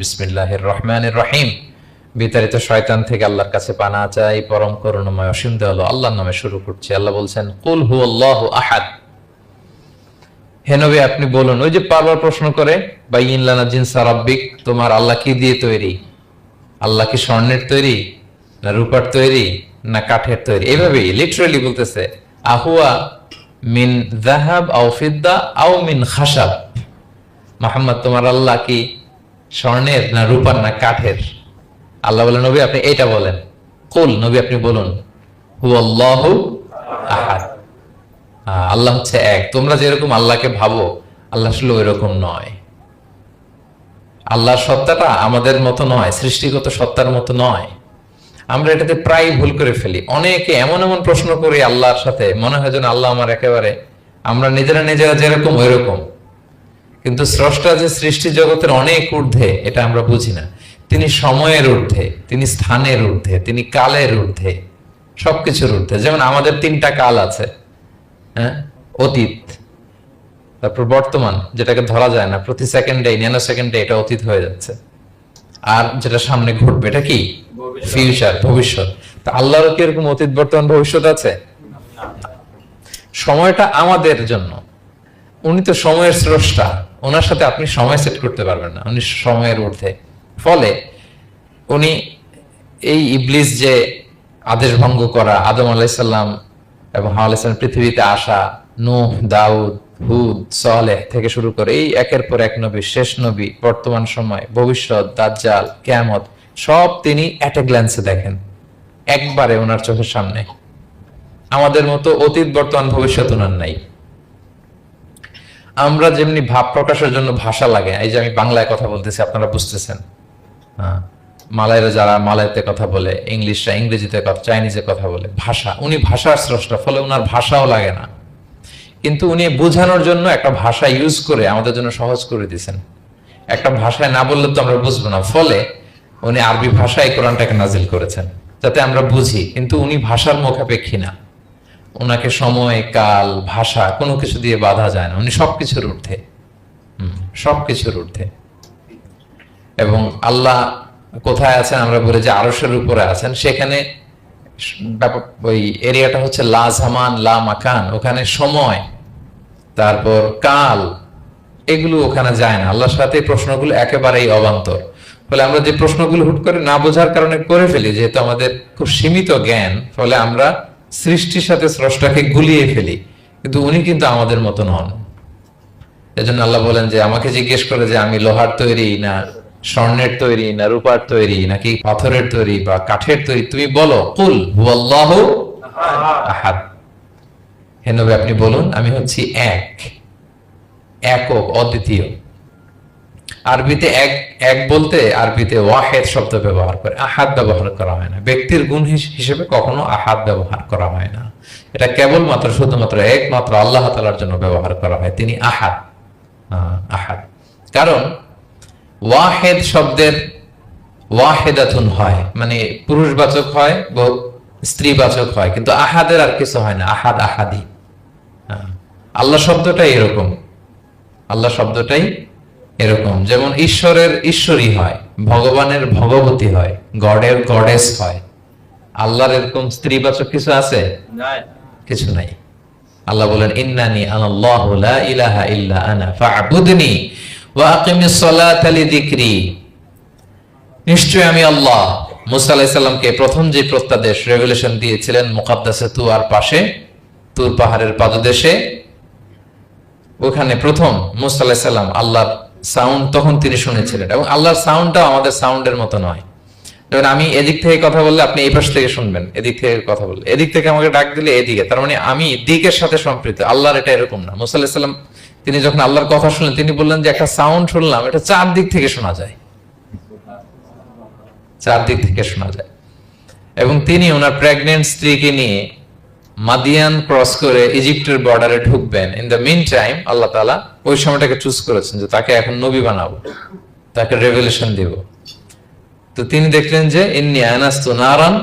বিসমিল্লাহির রহমানির রহিম। বিতাড়িত শয়তান থেকে আল্লাহর কাছে পানা চাই, পরম করুণাময় অসীম দয়ালু আল্লাহর নামে শুরু আল্লাহ বলছেন, কুল হুয়াল্লাহু আহাদ। হে নবী, আপনি বলুন, ওই যে বারবার প্রশ্ন করে, বাইয়িন লানা জিনসা তোমার আল্লাহ কি দিয়ে তৈরি? আল্লাহ কি স্বর্ণের তৈরি? না রূপার তৈরি? না কাঠের তৈরি? এইভাবেই লিটারালি বলতেছে, আহুয়া মিন জাহাব আও ফিদ্দা আও মিন খাসাব মোহাম্মদ, তোমার আল্লাহ কি স্বর্ণের না রূপার না কাঠের? আল্লাহ বলেন নবী, আপনি এটা বলেন। কুল নবী, আপনি বলুন। হু আল্লাহু আহাদ আল্লাহ হচ্ছে এক। তোমরা যেরকম আল্লাহকে ভাবো, আল্লাহ আসলে ওই রকম নয়। আল্লাহর সত্তাটা আমাদের মতো নয়, সৃষ্টিগত সত্তার মতো নয়। আমরা এটাতে প্রায় ভুল করে ফেলি। অনেকে এমন এমন প্রশ্ন করি আল্লাহর সাথে, মনে হয় যেন আল্লাহ আমার একেবারে, আমরা নিজেরা নিজেরা যেরকম ওই রকম কিন্তু স্রষ্টা যে সৃষ্টি জগতের অনেক ঊর্ধ্বে এটা আমরা বুঝি না। তিনি সময়ের ঊর্ধ্বে তিনি স্থানের ঊর্ধ্বে তিনি কালের ঊর্ধ্বে সবকিছুর ঊর্ধ্বে। যেমন আমাদের তিনটা কাল আছে হ্যাঁ? অতীত তারপর বর্তমান যেটাকে ধরা যায় না। প্রতি সেকেন্ডে ন্যানো সেকেন্ডে এটা অতীত হয়ে যাচ্ছে। আর যেটা সামনে ঘটবে এটা কি? ফিউচার ভবিষ্যৎ। তা আল্লাহরও কি এরকম অতীত বর্তমান ভবিষ্যৎ আছে? সময়টা আমাদের জন্য। উনি তো সময়ের স্রষ্টা। ওনার সাথে আপনি সময় সেট করতে পারবেন না, উনি সময়ের ঊর্ধ্বে। ফলে উনি এই ইবলিস যে আদেশ ভঙ্গ করা, আদম আলাইসাল্লাম এবং হাওয়া পৃথিবীতে আসা, নূহ, দাউদ, হুদ, সালেহ থেকে শুরু করে এই একের পর এক নবী, শেষ নবী, বর্তমান সময়, ভবিষ্যৎ, দাজ্জাল, কেয়ামত, সব তিনি অ্যাট এ গ্ল্যান্সে দেখেন। একবারে ওনার চোখের সামনে। আমাদের মতো অতীত, বর্তমান, ভবিষ্যৎ ওনার নাই। আমরা যেমনি ভাব প্রকাশের জন্য ভাষা লাগে, এই যে আমি বাংলায় কথা বলতেছি, আপনারা বুঝতেছেন। হ্যাঁ মালাইরা যারা মালাইতে কথা বলে, ইংলিশরা ইংরেজিতে কথা, চাইনিজে কথা বলে, ভাষা, উনি ভাষার স্রষ্টা, ফলে ওনার ভাষাও লাগে না। কিন্তু উনি বোঝানোর জন্য একটা ভাষা ইউজ করে আমাদের জন্য সহজ করে দিয়েছেন। একটা ভাষায় না বললে তো আমরা বুঝব না, ফলে উনি আরবি ভাষায় কোরআনটাকে নাজিল করেছেন। যাতে আমরা বুঝি, কিন্তু উনি ভাষার মুখাপেক্ষী না। ওনাকে সময় কাল ভাষা কোনো কিছু দিয়ে বাধা যায় না। উনি সবকিছুর ঊর্ধ্বে। হুম, সবকিছুর ঊর্ধ্বে। এবং আল্লাহ কোথায় আছেন আমরা বলি যে আরসের উপরে আছেন। সেখানে ওই এরিয়াটা হচ্ছে লা জামান লা মাকান। ওখানে সময় তারপর কাল এগুলো ওখানে যায় না। আল্লাহর সাথে প্রশ্নগুলো একেবারেই অবান্তর। ফলে আমরা যে প্রশ্নগুলো হুট করে না বোঝার কারণে করে ফেলি যেহেতু আমাদের খুব সীমিত জ্ঞান ফলে আমরা সৃষ্টির সাথে স্রষ্টাকে গুলিয়ে ফেলি, কিন্তু উনি কিন্তু আমাদের মতো নন এজন্য আল্লাহ বলেন যে, আমাকে জিজ্ঞেস করে যে, আমি লোহার তৈরি না স্বর্ণের তৈরি না রূপার তৈরি, নাকি পাথরের তৈরি বা কাঠের তৈরি? তুমি বলো, কুল হুয়াল্লাহু আহাদ। হে আপনি বলুন, আমি হচ্ছি এক, একক, অদ্বিতীয়। আরবিতে এক এক বলতে আরবিতে ওয়াহেদ শব্দ ব্যবহার করে আহাদ ব্যবহার করা হয় না। ব্যক্তির গুণ হিসেবে কখনো আহাদ ব্যবহার করা হয় না। এটা কেবলমাত্র শুধুমাত্র একমাত্র আল্লাহ তালার জন্য ব্যবহার করা হয় তিনি আহাদ। আহ, আহাদ। কারণ ওয়াহেদ শব্দের ওয়াহেদাতুন হয় মানে পুরুষবাচক হয় স্ত্রীবাচক হয় কিন্তু আহাদের আর কিছু হয় না আহাদ আহাদি। আল্লাহ শব্দটাই এরকম। আল্লাহ শব্দটাই এরকম। যেমন ঈশ্বরের ঈশ্বরী হয় ভগবানের ভগবতী হয় গডের গডেস হয়। আল্লাহর এরকম স্ত্রীবাচক কিছু আছে? কিছু নাই। আল্লাহ বলেন ইন্নানি আনাল্লাহু লা ইলাহা ইল্লা আনা ফা'বুদনি ওয়া আকিমিস সালাতা লিযিকরি। নিশ্চয় আমি আল্লাহ। মুসা আলাইহিস সালামকে প্রথম যে প্রত্যাদেশ রেগুলেশন দিয়েছিলেন মুকাদ্দাসে তুয়ার পাশে তুর পাহাড়ের পাদদেশে ওখানে প্রথম মুসা আলাইহিস সালাম আল্লাহর সাউন্ড তখন তিনি শুনেছিলেন এবং আল্লাহর সাউন্ডটা আমাদের সাউন্ডের মতো নয়। যেমন আমি এদিক থেকে কথা বললে আপনি এই পাশ থেকে শুনবেন, এদিক থেকে কথা বললে। এদিক থেকে আমাকে ডাক দিলে এদিকে, তার মানে আমি দিকের সাথে সম্পৃক্ত, আল্লাহর এটা এরকম না। মুসা আলাইহিস সালাম, তিনি যখন আল্লাহর কথা শুনলেন, তিনি বললেন যে একটা সাউন্ড শুনলাম, এটা চার দিক থেকে শোনা যায়। চারদিক থেকে শোনা যায়। এবং তিনি ওনার প্রেগনেন্ট স্ত্রীকে নিয়ে মাদিয়ান ক্রস করে ইজিপ্টের বর্ডারে ঢুকবেন। ইন দ্য মিন টাইম আল্লাহ তালা ওই সময়টাকে চুজ করেছেন যে তাকে এখন নবী বানাবো, তাকে রেভেলেশন দিব। তো তিনি দেখলেন যে, ইন্নি আনাস্তু নারান,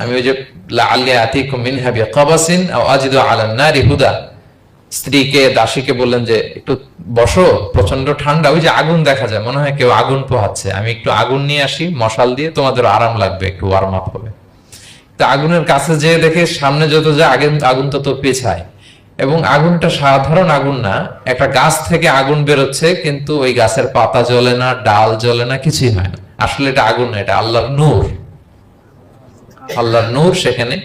আমি ওই যে, লাআল্লি আতিকুম মিনহা বিকাবাসিন আও আজিদু আলা নারি হুদা। স্ত্রীকে, দাসীকে বললেন যে, একটু বসো প্রচণ্ড ঠান্ডা, ওই যে আগুন দেখা যায়, মনে হয় কেউ আগুন পোহাচ্ছে। আমি একটু আগুন নিয়ে আসি, মশাল দিয়ে তোমাদের আরাম লাগবে, একটু ওয়ার্ম আপ হবে। তা আগুনের কাছে যেয়ে দেখে সামনে যত যায় আগুন আগুন তত পেছায়। এবং আগুনটা সাধারণ আগুন না, একটা গাছ থেকে আগুন বেরোচ্ছে, কিন্তু ওই গাছের পাতা জ্বলে না, ডাল জ্বলে না, কিছুই হয় না। আসলে এটা আগুন না, এটা আল্লাহর নূর। আল্লাহর নূর সেখানে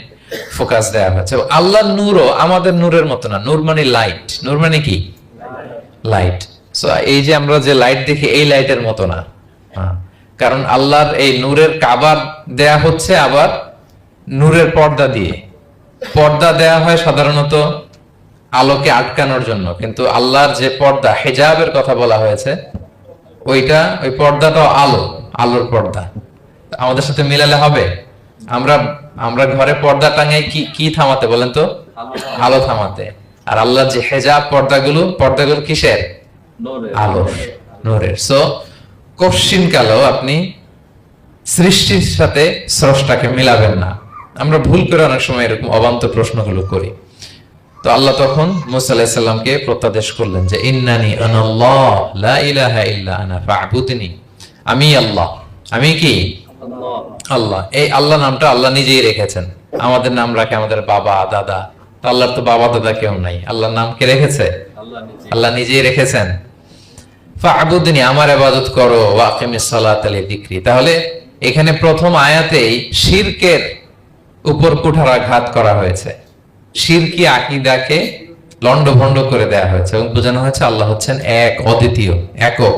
ফোকাস দেওয়া হয়েছে। আল্লাহর নূরও আমাদের নূরের মতো না। নূর মানে লাইট। নূর মানে কি? লাইট। সো এই যে আমরা যে লাইট দেখি, এই লাইটের মতো না। হ্যাঁ। কারণ আল্লাহর এই নূরের কাবার দেয়া হচ্ছে আবার নূরের পর্দা দিয়ে। পর্দা দেয়া হয় সাধারণত আলোকে আটকানোর জন্য কিন্তু আল্লাহর যে পর্দা হেজাবের কথা বলা হয়েছে ওইটা ওই পর্দাটাও আলো আলোর পর্দা। আমাদের সাথে মিলালে হবে? আমরা আমরা ঘরে পর্দা টাঙাই কি কি থামাতে বলেন তো? আলো থামাতে। আর আল্লাহর যে হেজাব পর্দাগুলো পর্দাগুলো কিসের? আলো নূরের। সো কশ্চিন কালো আপনি সৃষ্টির সাথে স্রষ্টাকে মিলাবেন না। আমরা ভুল করে অনেক সময় এরকম অবান্তর প্রশ্নগুলো করি। তো আল্লাহ তখন মুসা আলাইহিস প্রত্যাদেশ করলেন যে ইন্নানি আনাল্লাহ লা ইলাহা ইল্লা আনা ফা'বুদনি। আমি আল্লাহ। আমি কি? আল্লাহ। এই আল্লাহ নামটা আল্লাহ নিজেই রেখেছেন। আমাদের নাম রাখে আমাদের বাবা দাদা। আল্লাহর তো বাবা দাদা কেউ নাই। আল্লাহর নাম কে রেখেছে? আল্লাহ নিজেই। রেখেছেন। ফা'বুদনি আমার ইবাদত করো ওয়াকিমিস সালাত আলি তাহলে এখানে প্রথম আয়াতেই শিরকের উপর কুঠারাঘাত করা হয়েছে। শিরকি আকিদাকে লন্ডভন্ড করে দেয়া হয়েছে এবং বোঝানো হয়েছে আল্লাহ হচ্ছেন এক, অদ্বিতীয়, একক।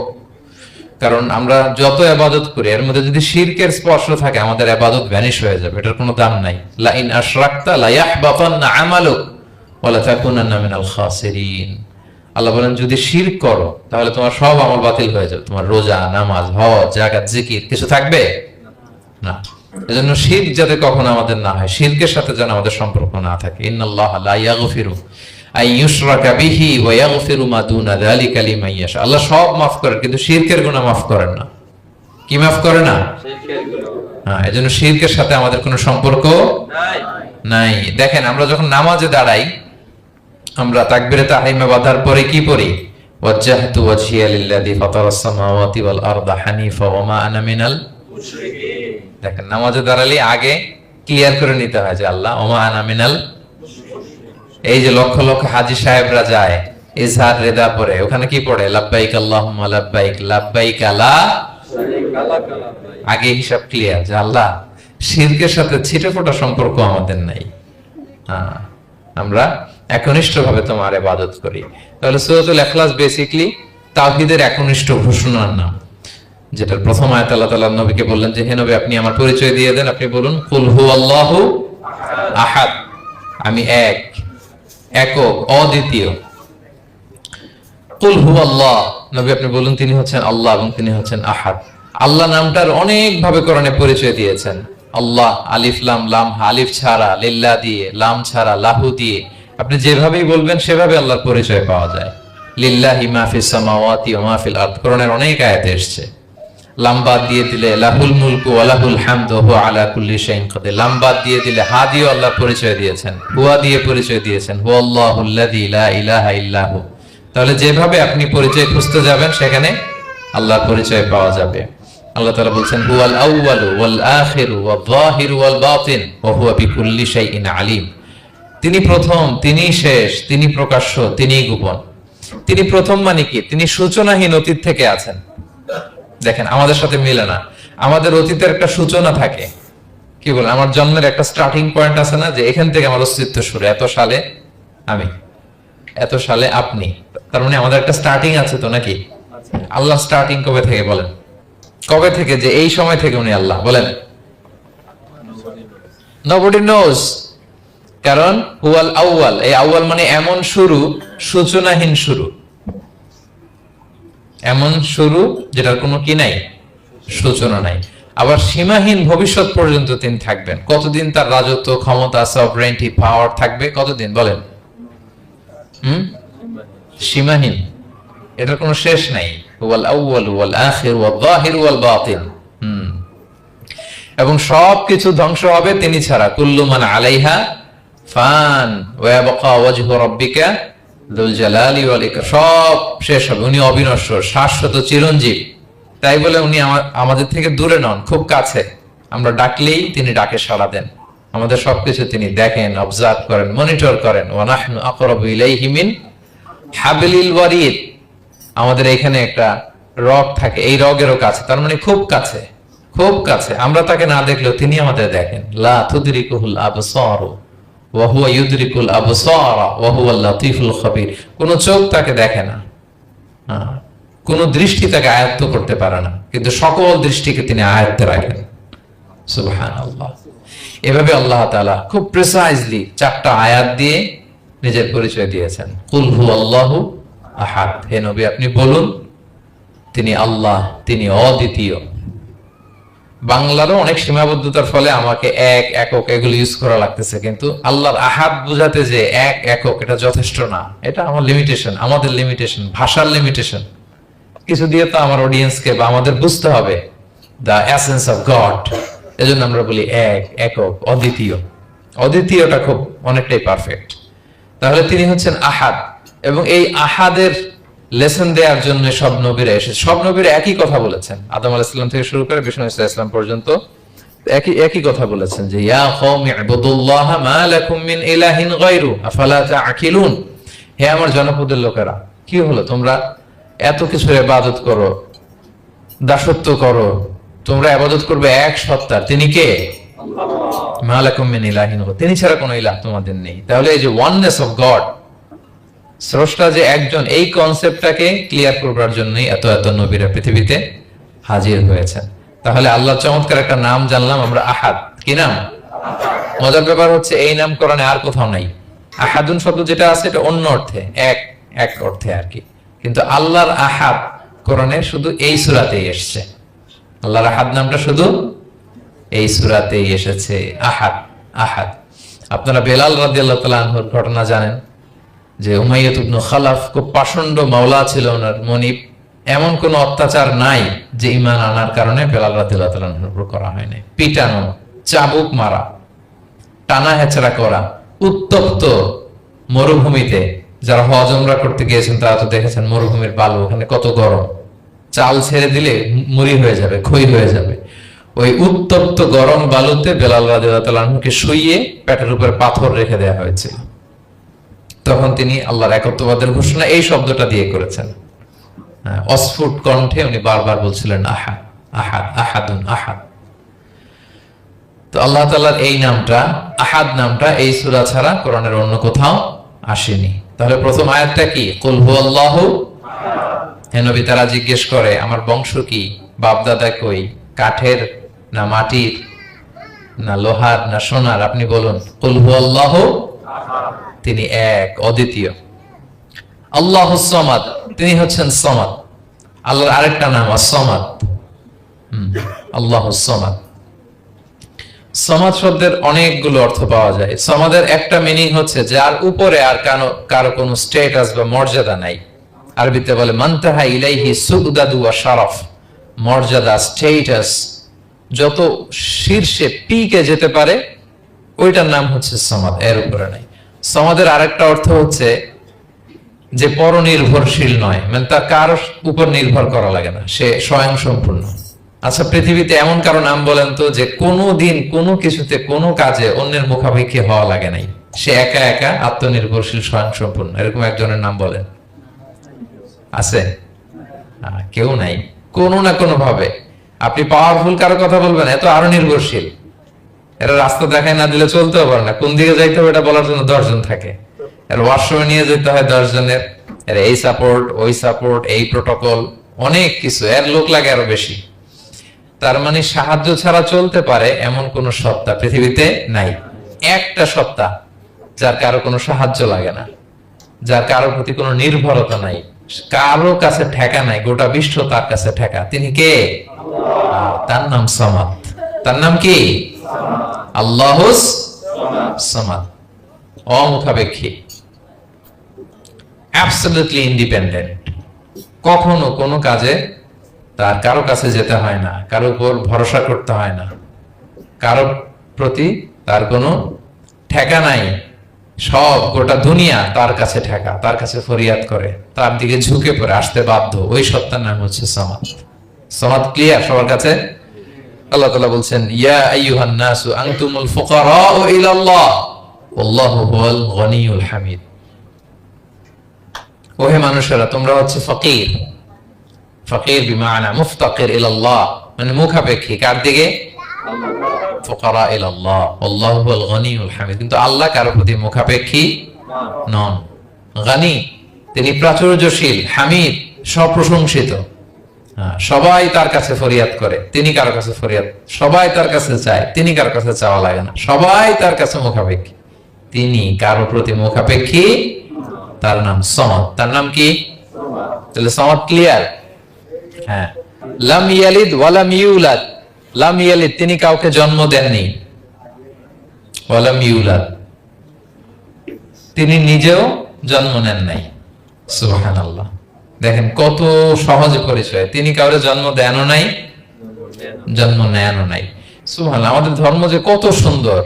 কারণ আমরা যত আবাদত করি, এর মধ্যে যদি শিরকের স্পর্শ থাকে, আমাদের আবাদত ভ্যানিশ হয়ে যাবে, এটার কোনো দাম নাই। লা ইন আশরাকতা লা ইয়াহবাতান্না আমালুক ওয়া লা তাকুনান্না মিনাল খাসিরিন। আল্লাহ বলেন, যদি শিরক করো, তাহলে তোমার সব আমল বাতিল হয়ে যাবে। তোমার রোজা, নামাজ, হজ জাকাত জিকির, কিছু থাকবে? না। এজন্য শিরক যাতে কখনো আমাদের না হয় শিরকের সাথে যেন আমাদের সম্পর্ক না থাকে। ইন্নাল্লাহ লা ইয়াগফিরু আই বিহি ওয়া ইয়াগফিরু মা দুনা যালিকা লিমান ইয়াশা। আল্লাহ সব করেন কিন্তু শিরকের গুনাহ মাফ করেন না। কি করে না? হ্যাঁ এজন্য শিরকের সাথে আমাদের কোনো সম্পর্ক নাই। দেখেন আমরা যখন নামাজে দাঁড়াই আমরা তাকবিরে তাহরিমে বাঁধার পরে কি পড়ি? ওয়াজ্জাহতু ওয়াজহিয়া লিল্লাযী ফাতারাস সামাওয়াতি ওয়াল আরদা হানিফা ওয়া মা আনা মিনাল দেখেন, নামাজে দাঁড়ালে আগে ক্লিয়ার করে নিতে হয় যে আল্লাহ, ওমা আনা মিনাল এই যে লক্ষ লক্ষ হাজি সাহেবরা যায় ইজহার রেদা পড়ে, ওখানে কি পড়ে? লাব্বাইক আল্লাহুম্মা লাব্বাইক লাব্বাইক আলা আগে হিসাব ক্লিয়ার যে আল্লাহ শিরকের সাথে ছিটে ফোটা সম্পর্ক আমাদের নাই। আমরা একনিষ্ঠ ভাবে তোমার ইবাদত করি। তাহলে সূরাতুল ইখলাস বেসিক্যালি তাওহীদের একনিষ্ঠ ঘোষণার নাম। যেটার প্রথম আয়াত আল্লাহ তাআলা নবীকে বললেন যে, হে নবী, আপনি আমার পরিচয় দিয়ে দেন। আপনি বলুন, কুল হুয়াল্লাহু আহাদ। আমি এক, একক, অদ্বিতীয়। কুল হুয়াল্লাহ। নবী, আপনি বলুন, তিনি হচ্ছেন আল্লাহ এবং তিনি হচ্ছেন আহাদ। আল্লাহ নামটার অনেক ভাবে কোরআনে পরিচয় দিয়েছেন। আল্লাহ, আলিফ, লাম লাম আলিফ ছাড়া, লিল্লা দিয়ে, লাম ছাড়া, লাহু দিয়ে। আপনি যেভাবেই বলবেন, সেভাবে আল্লাহর পরিচয় পাওয়া যায়। লিল্লাহি মাহফিস সামাওয়াতি ওয়া মাহফিল আরদ। কোরআনের অনেক আয়াতে এসেছে। লাম্বাদ দিয়ে দিলে লাহুল মুলকু ওয়ালাহুল হামদ হু আলা কুল্লি শাইইন কাদির। লাম্বাদ দিয়ে দিলে হা দিয়ে আল্লাহ পরিচয় দিয়েছেন, হুয়া দিয়ে পরিচয় দিয়েছেন হু আল্লাহুল্লাযী লা ইলাহা ইল্লাহু তাহলে যেভাবে আপনি পরিচয় খুঁজতে যাবেন, সেখানে আল্লাহর পরিচয় পাওয়া যাবে। আল্লাহ তাআলা বলছেন, হুয়াল আউয়ালু ওয়াল আখিরু ওয়াল যাহিরু ওয়াল বাতিন, ওয়া হুয়া বিকুল্লি শাইইন আলিম। তিনি প্রথম, তিনি শেষ, তিনি প্রকাশ্য তিনি গোপন। তিনি প্রথম মানে কি? তিনি সূচনাহীন অতীত থেকে আছেন। দেখেন, আমাদের সাথে মিলে না। আমাদের অতীতের একটা সূচনা থাকে। কি বলেন, আমার জন্মের একটা স্টার্টিং পয়েন্ট আছে না যে এখান থেকে আমার অস্তিত্ব শুরু। এত সালে আমি, এত সালে আপনি। তার মানে আমাদের একটা স্টার্টিং আছে তো নাকি? আল্লাহ স্টার্টিং কবে থেকে বলেন? কবে থেকে যে এই সময় থেকে উনি আল্লাহ বলেন? নবডি নোজ কারণ হুয়াল আউয়াল, এই আউয়াল মানে এমন শুরু, সূচনাহীন শুরু। এমন শুরু যেটার কোনো কি নাই? সূচনা নাই। আবার সীমাহীন ভবিষ্যৎ পর্যন্ত তিনি থাকবেন। কতদিন তার রাজত্ব, ক্ষমতা সভরেন্টি পাওয়ার থাকবে? কতদিন? বলেন। হুম? সীমাহীন। এটার কোনো শেষ নাই। এবং সবকিছু ধ্বংস হবে তিনি ছাড়া। কুল্লু মান আলাইহা ফান ওয়া ওয়াজহু সব শেষ হবে। উনি অবিনশ্বর, শাশ্বত চিরঞ্জীব। তাই বলে উনি আমাদের থেকে দূরে নন, খুব কাছে। আমরা ডাকলেই তিনি ডাকে সাড়া দেন। আমাদের সবকিছু তিনি দেখেন অবজার্ভ করেন মনিটর করেন। আমাদের এখানে একটা রগ থাকে, এই রগেরও কাছে। তার মানে খুব কাছে খুব কাছে। আমরা তাকে না দেখলেও তিনি আমাদের দেখেন। লা তুদরিকুহুল আবসার। লাতীফুল কোন চোখ তাকে দেখে না। কোন দৃষ্টি তাকে আয়ত্ত করতে পারে না। কিন্তু সকল দৃষ্টিকে তিনি আয়ত্তে রাখেন। সুবহানাল্লাহ। এভাবে আল্লাহ তাআলা খুব প্রিসাইজলি চারটা আয়াত দিয়ে নিজের পরিচয় দিয়েছেন। কুল হু আল্লাহু আহাদ। হে নবী, আপনি বলুন, তিনি আল্লাহ, তিনি অদ্বিতীয়। বাংলারও অনেক সীমাবদ্ধতার ফলে আমাকে এক একক এগুলো ইউজ করা লাগতেছে, কিন্তু আল্লাহর আহাদ বোঝাতে যে এক একক এটা যথেষ্ট না। এটা আমার লিমিটেশন আমাদের লিমিটেশন ভাষার লিমিটেশন কিছু দিয়ে তো আমার অডিয়েন্সকে বা আমাদের বুঝতে হবে দ্য এসেন্স অফ গড এজন্য আমরা বলি এক, একক, অদ্বিতীয়। অদ্বিতীয়টা খুব অনেকটাই পারফেক্ট তাহলে তিনি হচ্ছেন আহাদ এবং এই আহাদের লেসন দেওয়ার জন্য সব নবীরা এসে সব নবীরা একই কথা বলেছেন। আদম আলাইসাল্লাম থেকে শুরু করে বিষ্ণু ইসলাম পর্যন্ত একই একই কথা বলেছেন যে, ইয়া কওমি ইবুদুল্লাহ মা লাকুম মিন ইলাহিন গায়রু, আফালা তাআকিলুন হে আমার জনপদের লোকেরা, কি হলো তোমরা? এত কিছু ইবাদত করো, দাসত্ব করো, তোমরা ইবাদত করবে এক সত্তার। তিনি কে? মালাকুম মিন ইলাহিন। তিনি ছাড়া কোনো ইলাহ তোমাদের নেই। তাহলে এই যে ওয়াননেস অফ গড স্রষ্টা যে একজন এই কনসেপ্টটাকে ক্লিয়ার করবার জন্যই এত এত নবীরা পৃথিবীতে হাজির হয়েছেন। তাহলে আল্লাহ চমৎকার একটা নাম জানলাম, আমরা আহাদ। কি নাম? মজার ব্যাপার হচ্ছে এই নাম কোরআনে আর কোথাও নাই। আহাদুন শব্দ যেটা আছে, এটা অন্য অর্থে, এক এক অর্থে আর কি। কিন্তু আল্লাহর আহাদ কোরআনে শুধু এই সুরাতেই এসছে। আল্লাহর আহাদ নামটা শুধু এই সুরাতেই এসেছে। আহাদ আহাদ। আপনারা বেলাল রাদিয়াল্লাহু তাআলা আনহুর ঘটনা জানেন। যে উমাইয়াত ইবনু খালাফ খুব পাষণ্ড মাওলা ছিল ওনার মনিব। এমন কোন অত্যাচার নাই যে ইমান আনার কারণে বেলাল রাদিয়াল্লাহু তাআলার উপর করা হয় নাই পিটানো, চাবুক মারা, টানা হেচড়া করা, উত্তপ্ত মরুভূমিতে যারা হজ উমরা করতে গিয়েছেন তারা তো দেখেছেন মরুভূমির বালু ওখানে কত গরম। চাল ছেড়ে দিলে মুড়ি হয়ে যাবে খই হয়ে যাবে। ওই উত্তপ্ত গরম বালুতে বেলাল আনহুকে শুইয়ে পেটের উপর পাথর রেখে দেওয়া হয়েছিল তখন তিনি আল্লাহর একত্ববাদের ঘোষণা এই শব্দটা দিয়ে করেছেন। অস্ফুট কণ্ঠে উনি বারবার বলছিলেন আহাদ আহাদ আহাদুন, আহাদ। তো আল্লাহ তাআলার এই নামটা, আহাদ নামটা এই সূরা ছাড়া কোরআনের অন্য কোথাও আসেনি। তাহলে প্রথম আয়াতটা কি? কুল হুয়াল্লাহু? হে নবী, তারা জিজ্ঞেস করে, আমার বংশ কি? বাপদাদা কই? কাঠের না মাটির? না লোহার না সোনার? আপনি বলুন, কুল হুয়াল্লাহু? তিনি এক, অদ্বিতীয়। আল্লাহ সমাদ, তিনি হচ্ছেন সমাদ। আল্লাহর আরেকটা নাম আসমাদ আল্লাহ সমাদ। সমাদ শব্দের অনেকগুলো অর্থ পাওয়া যায়। সমাদের একটা মিনিং হচ্ছে যার উপরে আর কানো, কারও কোনো স্টেটাস বা মর্যাদা নাই। আরবিতে বলে মান্তাহা ইলাইহি সুগদাদু ওয়া শারাফ। মর্যাদা স্টেটাস যত শীর্ষে পিকে যেতে পারে, ওইটার নাম হচ্ছে সমাদ, এর উপরে নাই। সমাদের আরেকটা অর্থ হচ্ছে যে পরনির্ভরশীল নয় মানে তার কারও উপর নির্ভর করা লাগে না, সে স্বয়ং সম্পূর্ণ আচ্ছা পৃথিবীতে এমন কারও নাম বলেন তো যে কোনো দিন কোনো কিছুতে কোনো কাজে অন্যের মুখাপেক্ষি হওয়া লাগে নাই। সে একা একা আত্মনির্ভরশীল স্বয়ং সম্পূর্ণ এরকম একজনের নাম বলেন। আছে? কেউ নাই। কোনো না কোনো ভাবে আপনি পাওয়ারফুল কারও কথা বলবেন এত আরও নির্ভরশীল। এরা রাস্তা দেখায় না দিলে চলতেও পারে না। কোন দিকে যাইতে হবে এটা বলার জন্য দশজন থাকে। এর ওয়াশরুমে নিয়ে যেতে হয় দশজনের। এর এই সাপোর্ট ওই সাপোর্ট এই প্রোটোকল অনেক কিছু। এর লোক লাগে আরও বেশি। তার মানে সাহায্য ছাড়া চলতে পারে এমন কোন সত্তা পৃথিবীতে নাই। একটা সত্তা যার কারও কোনো সাহায্য লাগে না। যার কারও প্রতি কোনো নির্ভরতা নাই। কারও কাছে ঠেকা নাই, গোটা বিশ্ব তার কাছে ঠেকা। তিনি কে? তার নাম সমাদ। তার নাম কি? আল্লাহ সমাদ। অমুখাপেক্ষী। অ্যাবসলিউটলি ইন্ডিপেন্ডেন্ট কখনো কোনো কাজে তার কারও কাছে যেতে হয় না, কারও উপর ভরসা করতে হয় না। কারও প্রতি তার কোনো ঠেকা নাই। সব গোটা দুনিয়া তার কাছে ঠেকা, তার কাছে ফরিয়াদ করে, তার দিকে ঝুঁকে পড়ে, আসতে বাধ্য। ওই সত্তার নাম হচ্ছে সমাদ। সমাদ ক্লিয়ার সবার কাছে? আল্লাহ বলছেন ইয়া নাসু ইলাল্লাহ। হুয়াল গনিয়ুল হামিদ। ওহে মানুষেরা তোমরা হচ্ছে ফকির। ফকির বিমানা মুফতাকির ইলাল্লাহ। মানে মুখাপেক্ষী। কার দিকে? ফুকারা ইলাল্লাহ। আল্লাহু হুয়াল গনিয়ুল হামিদ। কিন্তু আল্লাহ কারও প্রতি মুখাপেক্ষী নন। গানি তিনি প্রাচুর্যশীল হামিদ সপ্রশংসিত হ্যাঁ, সবাই তার কাছে ফরিয়াদ করে তিনি কারও কাছে ফরিয়াদ সবাই তার কাছে চায় তিনি কারও কাছে চাওয়া লাগে না সবাই তার কাছে মুখাপেক্ষী। তিনি কারও প্রতি মুখাপেক্ষী? তার নাম সমাদ। তার নাম কি? তাহলে সমাদ ক্লিয়ার হ্যাঁ। লাম ইয়ালিদ ওয়ালাম ইউলাদ। লাম ইয়ালিদ তিনি কাউকে জন্ম দেননি। ওয়ালাম ইউলাদ। তিনি নিজেও জন্ম নেন নাই। সুবহানাল্লাহ। দেখেন, কত সহজ পরিচয় তিনি কাউরে জন্ম দেনও নাই, জন্ম নেনও নাই। সুবহানাল্লাহ, আমাদের ধর্ম যে কত সুন্দর।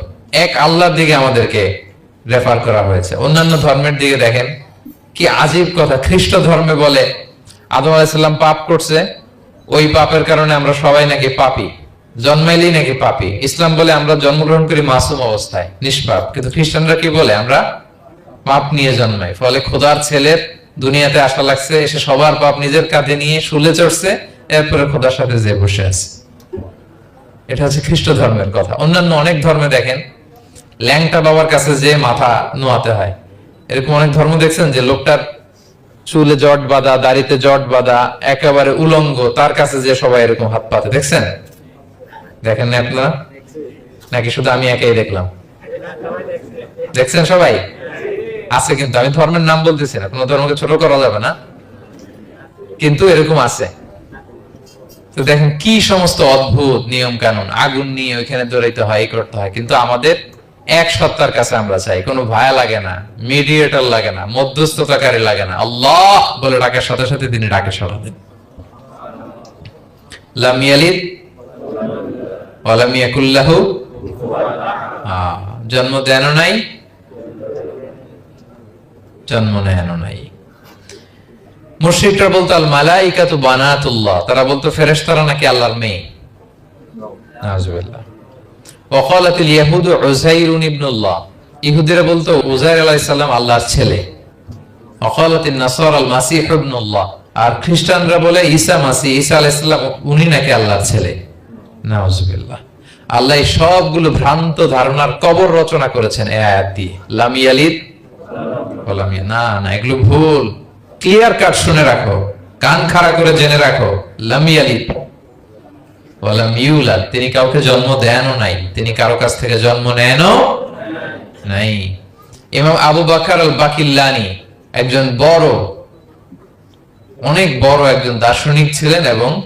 এক আল্লাহর দিকে আমাদেরকে রেফার করা হয়েছে। অন্যান্য ধর্মের দিকে দেখেন, কি আজীব কথা। খ্রিস্ট ধর্মে বলে, আদম আলাইসাল্লাম পাপ করছে, ওই পাপের কারণে আমরা সবাই নাকি পাপি। জন্মাইলেই নাকি পাপি। ইসলাম বলে, আমরা জন্মগ্রহণ করি মাসুম অবস্থায়, নিষ্পাপ। কিন্তু খ্রিস্টানরা কি বলে? আমরা পাপ নিয়ে জন্মাই। ফলে খোদার ছেলের দুনিয়াতে আসা লাগছে, এসে সবার পাপ নিজের কাঁধে নিয়ে শুলে চড়ছে, এরপরে খোদার সাথে যে বসে আছে। এটা হচ্ছে খ্রিস্ট ধর্মের কথা। অন্যান্য অনেক ধর্মে দেখেন, ল্যাংটা বাবার কাছে যে মাথা নোয়াতে হয়। এরকম অনেক ধর্ম দেখছেন যে লোকটার চুলে জট বাঁধা, দাড়িতে জট বাঁধা, একেবারে উলঙ্গ, তার কাছে যে সবাই এরকম হাত পাতে। দেখছেন? দেখেন না আপনারা? নাকি শুধু আমি একাই দেখলাম? দেখছেন সবাই? আছে কিন্তু আমি ধর্মের নাম বলতেছি না কোনো ধর্মকে ছোট করা যাবে না। কিন্তু এরকম আছে। তো দেখেন কি সমস্ত অদ্ভুত নিয়ম কানুন। আগুন নিয়ে ওইখানে দৌড়াইতে হয় এই করতে হয়। কিন্তু আমাদের এক সত্তার কাছে আমরা চাই কোনো ভায়া লাগে না মিডিয়েটর লাগে না মধ্যস্থতাকারী লাগে না। আল্লাহ বলে ডাকার সাথে সাথে তিনি ডাকে সাড়া দেন। লাম ইয়ালিদ ওয়ালাম ইয়াকুল্লাহু আহ, জন্ম দেন নাই জন্ম নেন নাই। মুর্শিদরা বলতো আল মালাইকা তো বানাতুল্লাহ। তারা বলতো, ফেরেশতারা নাকি আল্লাহর মেয়ে? আর খ্রিস্টানরা বলে, ঈসা মাসি উনি নাকি আল্লাহর ছেলে? আল্লাহ সবগুলো ভ্রান্ত ধারণার কবর রচনা করেছেন এ আয়াত দিয়ে। লামিয়ালিদ ইয়া- না না, এগুলো ভুল। ক্লিয়ার কাট শুনে রাখো। কান খাড়া করে জেনে রাখো। লাম ইয়ালিদ। ওয়ালাম ইউলাদ। তিনি কাউকে জন্ম দেনও নাই। তিনি কারও কাছ থেকে জন্ম নেনও নাই। আবু বাকার বাকিল্লানি একজন বড়, অনেক বড় একজন দার্শনিক ছিলেন এবং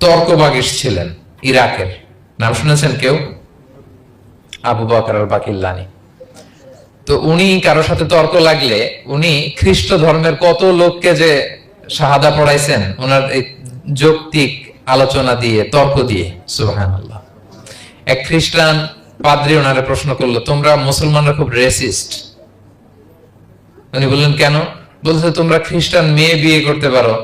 তর্কবাগিস ছিলেন ইরাকের। নাম শুনেছেন কেউ? আবু বাকার বাকিল্লানি তো উনি কারোর সাথে তর্ক লাগলে উনি খ্রিস্ট ধর্মের কত লোককে যে শাহাদা পড়াইছেন, ওনার এই যৌক্তিক আলোচনা দিয়ে, তর্ক দিয়ে সুহান এক খ্রিস্টান পাদ্রি ওনারে প্রশ্ন করল, তোমরা মুসলমানরা খুব রেসিস্ট উনি বললেন, কেন? বলছে, তোমরা খ্রিস্টান মেয়ে বিয়ে করতে পারো,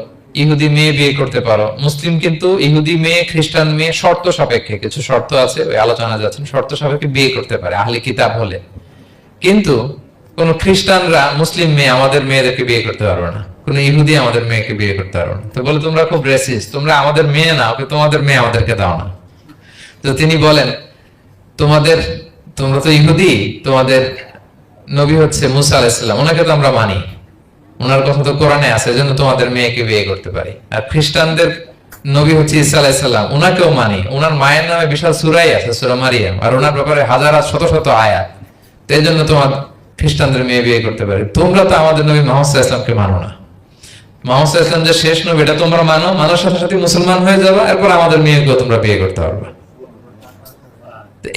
ইহুদি মেয়ে বিয়ে করতে পারো। মুসলিম কিন্তু ইহুদি মেয়ে, খ্রিস্টান মেয়ে শর্ত সাপেক্ষে, কিছু শর্ত আছে, ওই আলোচনা যাচ্ছেন, শর্ত সাপেক্ষে বিয়ে করতে পারে, আহলে কিতাব হলে। কিন্তু কোন খ্রিস্টানরা মুসলিম মেয়ে আমাদের মেয়েদেরকে বিয়ে করতে পারবে না। কোন ইহুদি আমাদের মেয়েকে বিয়ে করতে পারবে না। তো বলে, তোমরা খুব রেসিস তোমরা আমাদের মেয়ে না, ওকে তোমাদের মেয়ে আমাদেরকে দাও না। তো তিনি বলেন, তোমাদের, তোমরা তো ইহুদি, তোমাদের নবী হচ্ছে মুসা আলাইসাল্লাম ওনাকে তো আমরা মানি। ওনার কথা তো কোরআনে আছে, এজন্য তোমাদের মেয়েকে বিয়ে করতে পারি। আর খ্রিস্টানদের নবী হচ্ছে ইসা আলাইসাল্লাম ওনাকেও মানি। ওনার মায়ের নামে বিশাল সুরাই আছে, সুরা মারিয়াম, আর ওনার ব্যাপারে হাজার শত শত আয়াত। তো এই জন্য তোমার খ্রিস্টানদের মেয়ে বিয়ে করতে পারে। তোমরা তো আমাদের নবী মোহাম্মদ ইসলামকে মানো না। মোহাম্মদ ইসলাম যে শেষ নবী, এটা তোমরা মানো, মানার সাথে সাথে মুসলমান হয়ে যাবে, এরপর আমাদের মেয়েকেও তোমরা বিয়ে করতে পারবে।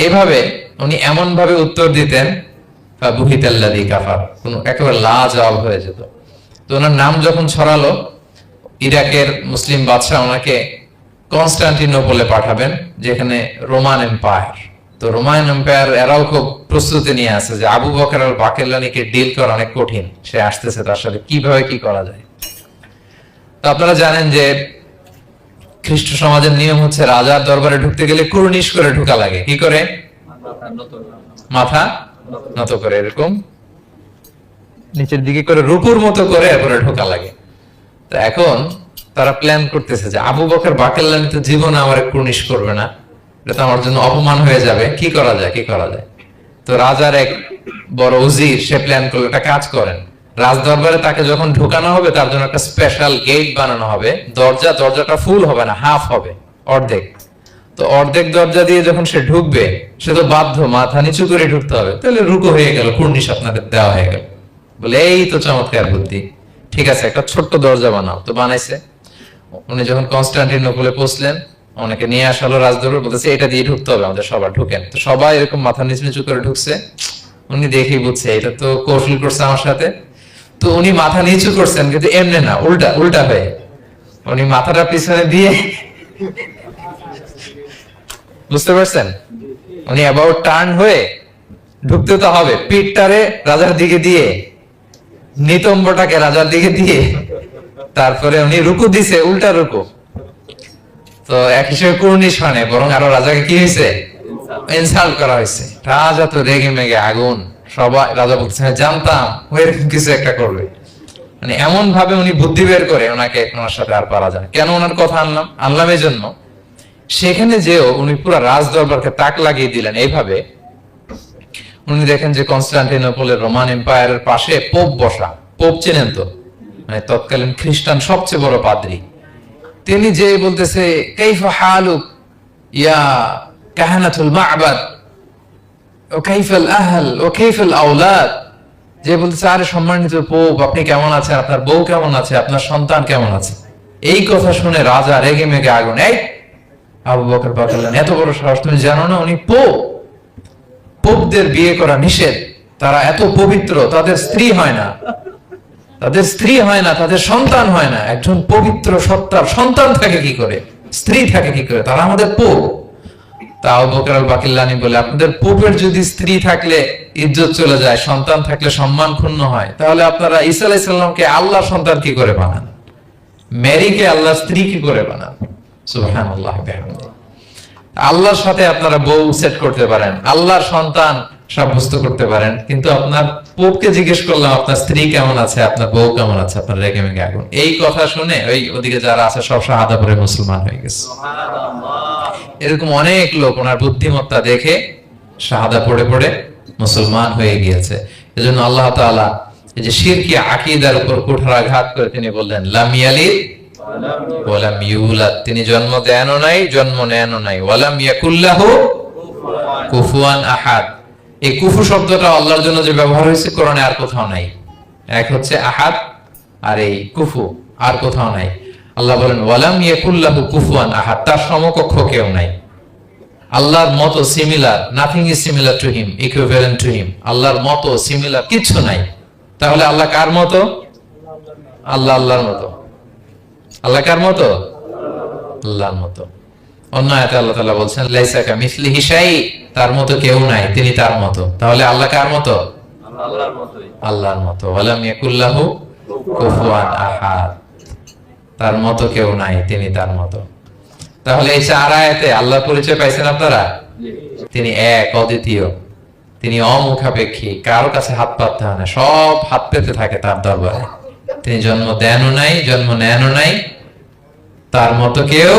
এভাবে উনি এমন ভাবে উত্তর দিতেন কাফার, কোন একেবারে হয়ে যেত। তো ওনার নাম যখন ছড়ালো, ইরাকের মুসলিম বাদশাহ ওনাকে কনস্টান্টিনোপলে পাঠাবেন, যেখানে রোমান এম্পায়ার। তো রোমান এম্পায়ার এরাও খুব প্রস্তুতি নিয়ে আছে যে আবু বকর আর বাকেলানিকে ডিল করা অনেক কঠিন। সে আসতেছে তার সাথে। কীভাবে কি করা যায়? তো আপনারা জানেন যে খ্রিস্ট সমাজের নিয়ম হচ্ছে রাজার দরবারে ঢুকতে গেলে কুর্নিশ করে ঢুকা লাগে। কি করে? মাথা নত করে। এরকম নিচের দিকে করে রূপুর মতো করে এরপরে ঢোকা লাগে। তো এখন তারা প্ল্যান করতেছে যে আবু বকর বাকেল্লানি তো জীবনে আমার কুর্নিশ করবে না। এটা তো আমার জন্য অপমান হয়ে যাবে। কি করা যায়? কি করা যায়? তো রাজার এক বড় উজির, সে প্ল্যান করল, একটা কাজ করেন। রাজ দরবারে তাকে যখন ঢোকানো হবে, তার জন্য একটা স্পেশাল গেট বানানো হবে। দরজা, দরজাটা ফুল হবে না হাফ হবে, অর্ধেক। তো অর্ধেক দরজা দিয়ে যখন সে ঢুকবে, সে তো বাধ্য, মাথা নিচু করে ঢুকতে হবে। তাহলে রুকো হয়ে গেল, কুর্নিশ আপনাদের দেওয়া হয়ে গেল। বলে, এই তো চমৎকার বুদ্ধি। ঠিক আছে, একটা ছোট্ট দরজা বানাও। তো বানাইছে। উনি যখন কনস্টান্টিনোপলে পৌঁছলেন অনেকে নিয়ে আসালো রাজদরবার বলতেছে, এটা দিয়ে ঢুকতে হবে, আমাদের সবার ঢুকেন তো সবাই এরকম মাথা নিচু নিচু করে ঢুকছে। উনি দেখেই বুঝছে, এটা তো কৌশল করছে আমার সাথে। তো উনি মাথা নিচু করছেন, কিন্তু এমনি না, উল্টা উল্টা হয়ে। উনি মাথাটা পিছনে দিয়ে বুঝতে পারছেন? উনি অ্যাবাউট টার্ন হয়ে ঢুকতে তো হবে, পিঠটারে রাজার দিকে দিয়ে, নিতম্বটাকে রাজার দিকে দিয়ে, তারপরে উনি রুকু দিছে, উল্টা রুকু। তো এক হিসেবে কুর্নিশ মানে বরং আরও রাজাকে কি হয়েছে? ইনসাল্ট করা হয়েছে। রাজা তো রেগে মেগে আগুন সবাই রাজা বলছে "হ্যাঁ, জানতাম এরকম কিছু একটা করবে। মানে এমন ভাবে উনি বুদ্ধি বের করে ওনাকে ওনার সাথে আর পারা যায় কেন ওনার কথা আনলাম? আনলাম এই জন্য সেখানে যেও উনি পুরো রাজ দরবারকে তাক লাগিয়ে দিলেন। এইভাবে উনি দেখেন যে কনস্টান্টিনোপলের রোমান এম্পায়ারের পাশে পোপ বসা। পোপ চেনেন তো? মানে তৎকালীন খ্রিস্টান সবচেয়ে বড় পাদ্রী। তিনি যে বলতেছে যে বলতেছে, আরে সম্মানিত পোপ, আপনি কেমন আছেন? আপনার বউ কেমন আছে? আপনার সন্তান কেমন আছে? এই কথা শুনে রাজা রেগে মেগে আগুন, এই আবু বকর এত বড় সাহস তুমি জানো না? উনি পোপ। পোপদের বিয়ে করা নিষেধ। তারা এত পবিত্র, তাদের স্ত্রী হয় না। তাদের স্ত্রী হয় না, তাদের সন্তান হয় না। একজন পবিত্র সত্তার সন্তান থাকে কি করে? স্ত্রী থাকে কি করে? তারা আমাদের পোপ। তা বকর আল বাকিল্লানি বলে, আপনাদের পোপের যদি স্ত্রী থাকলে ইজ্জত চলে যায়, সন্তান থাকলে সম্মান ক্ষুণ্ণ হয়। তাহলে আপনারা ঈসা আলাইসাল্লামকে আল্লাহর সন্তান কি করে বানান? মেরিকে আল্লাহ স্ত্রী কি করে বানান? সুবহানাল্লাহ বিহামদিহি আল্লাহর সাথে আপনারা বউ সেট করতে পারেন। আল্লাহর সন্তান সাব্যস্ত করতে পারেন। কিন্তু আপনার পোপকে জিজ্ঞেস করলাম আপনার স্ত্রী কেমন আছে? আপনার বউ কেমন আছে? আপনার রেগে মেগে আগুন। এই কথা শুনে ওই ওদিকে যারা আছে সব শাহাদা পরে মুসলমান হয়ে গেছে। এরকম অনেক লোক ওনার বুদ্ধিমত্তা দেখে শাহাদা পড়ে পড়ে মুসলমান হয়ে গিয়েছে। এজন্য আল্লাহ তাআলা এই যে শিরকি আকীদার উপর কুঠারাঘাত করে তিনি বললেন লাম ইয়ালিদ ওয়ালাম ইউলাদ। তিনি জন্ম দেনও নাই জন্ম নেনও নাই। ওয়ালাম ইয়াকুল্লাহু কুফুয়ান আহাদ। এই কুফু শব্দটা আল্লাহর জন্য যে ব্যবহার হয়েছে, কোরআনে আর কোথাও নাই। এক হচ্ছে আহাদ, আর এই কুফু আর কোথাও নাই। আল্লাহ বলেন, ওয়ালাম ইয়াকুল্লাহু কুফুয়ান আহাদ তার সমকক্ষ কেউ নাই। আল্লাহর মতো similar nothing is similar to him equivalent to him আল্লাহর মতো সিমিলার কিছু নাই। তাহলে আল্লাহ কার মতো? আল্লাহ আল্লাহর মতো। আল্লাহ কার মতো? আল্লাহর মতো। অন্য আয়াতে আল্লাহ তাআলা বলছেন লাইসা শাই তার মতো কেউ নাই তিনি তার মতো। তাহলে আল্লাহ কার মতো? আল্লাহর মতোই। আল্লাহর মতো। ওয়ালাম ইয়াকুল্লাহু কুফুয়ান আহাদ। তার মতো কেউ নাই তিনি তার মতো। তাহলে এই চার আয়াতে আল্লাহর পরিচয় পাইছেন আপনারা? তিনি এক অদ্বিতীয়। তিনি অমুখাপেক্ষী কারও কাছে হাত পাততে হয় না সব হাত পেতে থাকে তার দরবারে। তিনি জন্ম দেনও নাই জন্ম নেনও নাই। তার মতো কেউ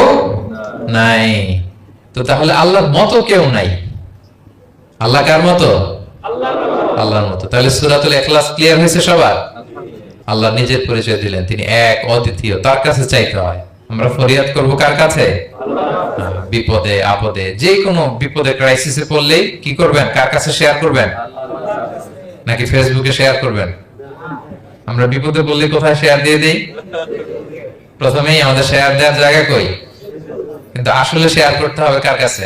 নাই। তো তাহলে আল্লাহর মতো কেউ নাই। আল্লাহ কার মতো? আল্লাহর মতো। তাহলে সুরাতুল এখলাস ক্লিয়ার হয়েছে সবার? আল্লাহ নিজের পরিচয় দিলেন, তিনি এক, অদ্বিতীয়, তার কাছে চাইতে হয়। আমরা ফরিয়াদ করব কার কাছে? বিপদে, আপদে যে কোনো বিপদে ক্রাইসিসে পড়লেই কি করবেন? কার কাছে শেয়ার করবেন? নাকি ফেসবুকে শেয়ার করবেন? আমরা বিপদে বললে কোথায় শেয়ার দিয়ে দিই? প্রথমেই আমাদের শেয়ার দেওয়ার জায়গা কই? কিন্তু আসলে শেয়ার করতে হবে কার কাছে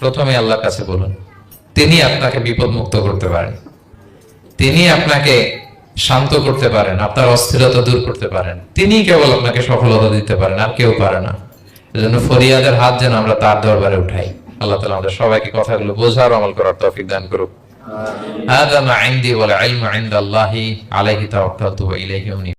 প্রথমে আল্লাহর কাছে বলুন তিনি আপনাকে বিপদ মুক্ত করতে পারেন তিনি আপনাকে শান্ত করতে পারেন আপনার অস্থিরতা দূর করতে পারেন তিনি কেবল আপনাকে সফলতা দিতে পারেন আর কেউ পারে না এজন্য ফরিয়াদের হাত যেন আমরা তার দরবারে উঠাই আল্লাহ তালা আমাদের সবাইকে কথাগুলো বোঝার আমল করার তৌফিক দান করুক هذا ما عندي والعلم عند الله عليه توكلت وإليه أنيب